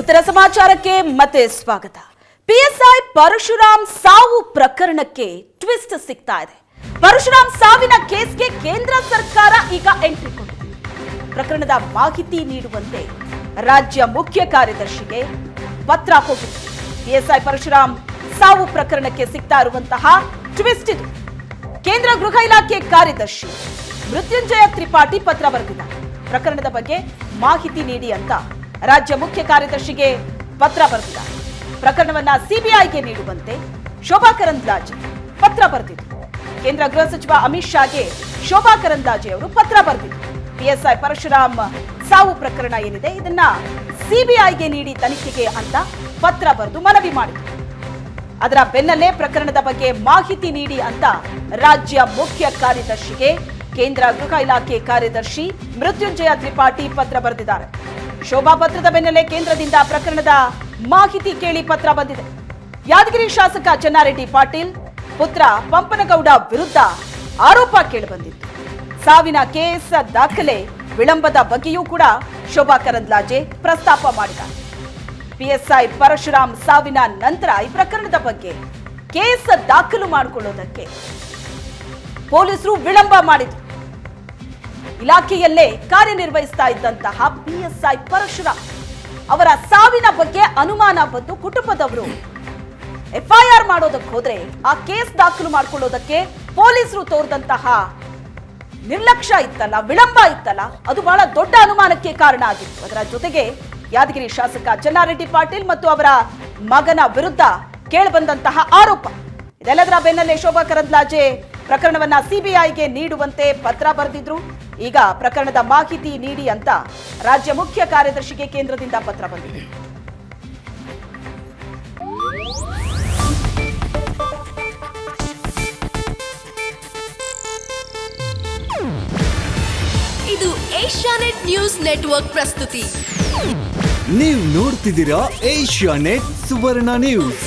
ಉತ್ತರ ಸಮಾಚಾರಕ್ಕೆ ಮತ್ತೆ ಸ್ವಾಗತ. ಪಿಎಸ್ಐ ಪರಶುರಾಮ್ ಸಾವು ಪ್ರಕರಣಕ್ಕೆ ಟ್ವಿಸ್ಟ್ ಸಿಗ್ತಾ ಇದೆ. ಪರಶುರಾಮ್ ಸಾವಿನ ಕೇಸ್ಗೆ ಕೇಂದ್ರ ಸರ್ಕಾರ ಈಗ ಎಂಟ್ರಿ ಕೊಟ್ಟಿದೆ. ಪ್ರಕರಣದ ಮಾಹಿತಿ ನೀಡುವಂತೆ ರಾಜ್ಯ ಮುಖ್ಯ ಕಾರ್ಯದರ್ಶಿಗೆ ಪತ್ರ ಹೋಗಿದೆ. ಪಿಎಸ್ಐ ಪರಶುರಾಮ್ ಸಾವು ಪ್ರಕರಣಕ್ಕೆ ಸಿಗ್ತಾ ಇರುವಂತಹ ಟ್ವಿಸ್ಟ್ ಇದು. ಕೇಂದ್ರ ಗೃಹ ಇಲಾಖೆ ಕಾರ್ಯದರ್ಶಿ ಮೃತ್ಯುಂಜಯ ತ್ರಿಪಾಠಿ ಪತ್ರ ಬರೆದಿದ್ದಾರೆ. ಪ್ರಕರಣದ ಬಗ್ಗೆ ಮಾಹಿತಿ ನೀಡಿ ಅಂತ ರಾಜ್ಯ ಮುಖ್ಯ ಕಾರ್ಯದರ್ಶಿಗೆ ಪತ್ರ ಬರೆದಿದ್ದಾರೆ. ಪ್ರಕರಣವನ್ನ ಸಿಬಿಐಗೆ ನೀಡುವಂತೆ ಶೋಭಾ ಕರಂದ್ಲಾಜೆ ಪತ್ರ ಬರೆದಿದ್ರು. ಕೇಂದ್ರ ಗೃಹ ಸಚಿವ ಅಮಿತ್ ಶಾಗೆ ಶೋಭಾ ಕರಂದ್ಲಾಜೆ ಅವರು ಪತ್ರ ಬರೆದಿದ್ರು. ಪಿಎಸ್ಐ ಪರಶುರಾಮ್ ಸಾವು ಪ್ರಕರಣ ಏನಿದೆ ಇದನ್ನ ಸಿಬಿಐಗೆ ನೀಡಿ ತನಿಖೆಗೆ ಅಂತ ಪತ್ರ ಬರೆದು ಮನವಿ ಮಾಡಿದ್ರು. ಅದರ ಬೆನ್ನಲ್ಲೇ ಪ್ರಕರಣದ ಬಗ್ಗೆ ಮಾಹಿತಿ ನೀಡಿ ಅಂತ ರಾಜ್ಯ ಮುಖ್ಯ ಕಾರ್ಯದರ್ಶಿಗೆ ಕೇಂದ್ರ ಗೃಹ ಇಲಾಖೆ ಕಾರ್ಯದರ್ಶಿ ಮೃತ್ಯುಂಜಯ ತ್ರಿಪಾಠಿ ಪತ್ರ ಬರೆದಿದ್ದಾರೆ. ಶೋಭಾ ಪತ್ರದ ಬೆನ್ನಲ್ಲೇ ಕೇಂದ್ರದಿಂದ ಪ್ರಕರಣದ ಮಾಹಿತಿ ಕೇಳಿ ಪತ್ರ ಬಂದಿದೆ. ಯಾದಗಿರಿ ಶಾಸಕ ಚೆನ್ನಾರೆಡ್ಡಿ ಪಾಟೀಲ್, ಪುತ್ರ ಪಂಪನಗೌಡ ವಿರುದ್ಧ ಆರೋಪ ಕೇಳಿಬಂದಿತ್ತು ಸಾವಿನ ಕೇಸ್ ದಾಖಲೆ ವಿಳಂಬದ ಬಗ್ಗೆಯೂ ಕೂಡ ಶೋಭಾ ಕರಂದ್ಲಾಜೆ ಪ್ರಸ್ತಾಪ ಮಾಡಿದ್ದಾರೆ. ಪಿಎಸ್ಐ ಪರಶುರಾಮ್ ಸಾವಿನ ನಂತರ ಈ ಪ್ರಕರಣದ ಬಗ್ಗೆ ಕೇಸ್ ದಾಖಲು ಮಾಡಿಕೊಳ್ಳೋದಕ್ಕೆ ಪೊಲೀಸರು ವಿಳಂಬ ಮಾಡಿದ್ರು. ಇಲಾಖೆಯಲ್ಲೇ ಕಾರ್ಯನಿರ್ವಹಿಸ್ತಾ ಇದ್ದಂತಹ ಪಿಎಸ್ಐ ಪರಶುರಾಮ್ ಅವರ ಸಾವಿನ ಬಗ್ಗೆ ಅನುಮಾನ ಬಂದು ಕುಟುಂಬದವರು ಎಫ್ಐಆರ್ ಮಾಡೋದಕ್ಕೆ ಹೋದ್ರೆ ಆ ಕೇಸ್ ದಾಖಲು ಮಾಡ್ಕೊಳ್ಳೋದಕ್ಕೆ ಪೊಲೀಸರು ತೋರಿದಂತಹ ನಿರ್ಲಕ್ಷ್ಯ ಇತ್ತಲ್ಲ, ವಿಳಂಬ ಇತ್ತಲ್ಲ, ಅದು ಬಹಳ ದೊಡ್ಡ ಅನುಮಾನಕ್ಕೆ ಕಾರಣ ಆಗಿತ್ತು. ಅದರ ಜೊತೆಗೆ ಯಾದಗಿರಿ ಶಾಸಕ ಚೆನ್ನಾರೆಡ್ಡಿ ಪಾಟೀಲ್ ಮತ್ತು ಅವರ ಮಗನ ವಿರುದ್ಧ ಕೇಳಿಬಂದಂತಹ ಆರೋಪ. ಇದೆಲ್ಲದರ ಬೆನ್ನಲ್ಲೇ ಶೋಭಾ ಕರಂದ್ಲಾಜೆ ಪ್ರಕರಣವನ್ನ ಸಿಬಿಐಗೆ ನೀಡುವಂತೆ ಪತ್ರ ಬರೆದಿದ್ರು. ಈಗ ಪ್ರಕರಣದ ಮಾಹಿತಿ ನೀಡಿ ಅಂತ ರಾಜ್ಯ ಮುಖ್ಯ ಕಾರ್ಯದರ್ಶಿಗೆ ಕೇಂದ್ರದಿಂದ ಪತ್ರ ಬಂದಿದೆ. ಇದು ಏಷ್ಯಾನೆಟ್ ನ್ಯೂಸ್ ನೆಟ್ವರ್ಕ್ ಪ್ರಸ್ತುತಿ. ನೀವು ನೋಡ್ತಿದ್ದೀರಾ ಏಷ್ಯಾನೆಟ್ ಸುವರ್ಣ ನ್ಯೂಸ್.